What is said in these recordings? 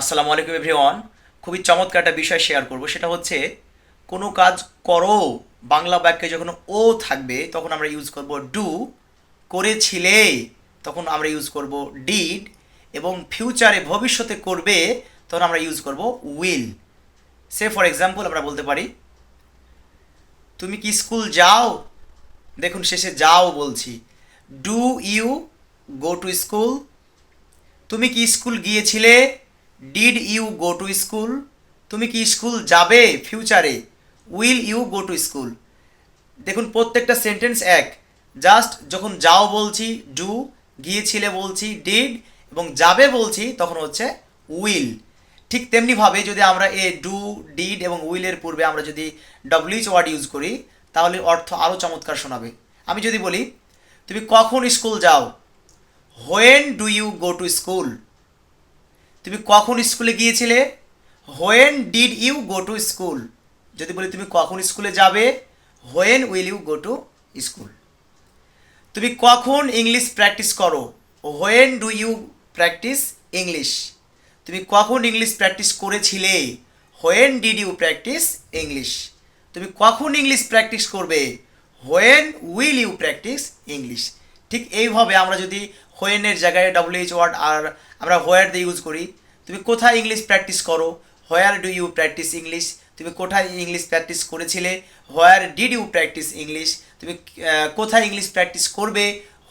আসসালামু আলাইকুম এভরিওয়ান খুবই চমৎকার একটা বিষয় শেয়ার করব, সেটা হচ্ছে, কোনো কাজ করো, বাংলা বাক্যে যখন ও থাকবে, তখন আমরা ইউজ করব ডু করেছিলে, তখন আমরা ইউজ করব ডিড এবং ফিউচারে ভবিষ্যতে করবে, তখন আমরা ইউজ করব উইল সে ফর এক্সাম্পল আমরা বলতে পারি, তুমি কি স্কুল যাও? দেখুন, শেষে যাও বলছি। Do you go to school তুমি কি স্কুল গিয়েছিলে? Did you go to school তুমি কি স্কুল যাবে ফিউচারে will you go to school দেখুন, প্রত্যেকটা সেন্টেন্স এক। জাস্ট যখন যাও বলছি ডু গিয়েছিলে বলছি ডিড এবং যাবে বলছি, তখন হচ্ছে উইল ঠিক তেমনিভাবে যদি আমরা এ ডু ডিড এবং উইলের পূর্বে আমরা যদি ডব্লিউচ ওয়ার্ড ইউজ করি, তাহলে অর্থ আরও চমৎকার শোনাবে। আমি যদি বলি, তুমি কখন স্কুল যাও? When do you go to school তুমি কখন স্কুলে গিয়েছিলে? When did you go to school যদি বলি তুমি কখন স্কুলে যাবে when will you go to school তুমি কখন ইংলিশ প্র্যাকটিস করো? When do you practise English তুমি কখন ইংলিশ প্র্যাকটিস করেছিলে? When did you practise English তুমি কখন ইংলিশ প্র্যাকটিস করবে? When will you practise English ঠিক এইভাবে আমরা যদি হোয়েনের জায়গায় ডব্লিউএইচ ওয়ার্ড আর আমরা হোয়ার দিয়ে ইউজ করি। তুমি কোথায় ইংলিশ প্র্যাকটিস করো? Where do you practise English তুমি কোথায় ইংলিশ প্র্যাকটিস করেছিলে? Where did you practise English তুমি কোথায় ইংলিশ প্র্যাকটিস করবে?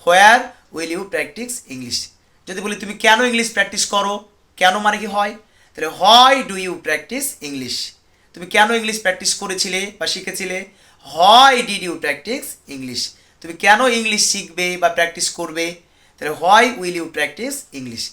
Where will you practise English যদি বলি তুমি কেন ইংলিশ প্র্যাকটিস করো? কেন মানে কি হয়? তাহলে হয় ডু ইউ প্র্যাকটিস ইংলিশ তুমি কেন ইংলিশ প্র্যাকটিস করেছিলে বা শিখেছিলে? হয় ডিড ইউ প্র্যাকটিস ইংলিশ তুমি কেন ইংলিশ শিখবে বা প্র্যাকটিস করবে? তাহলে why will you practise English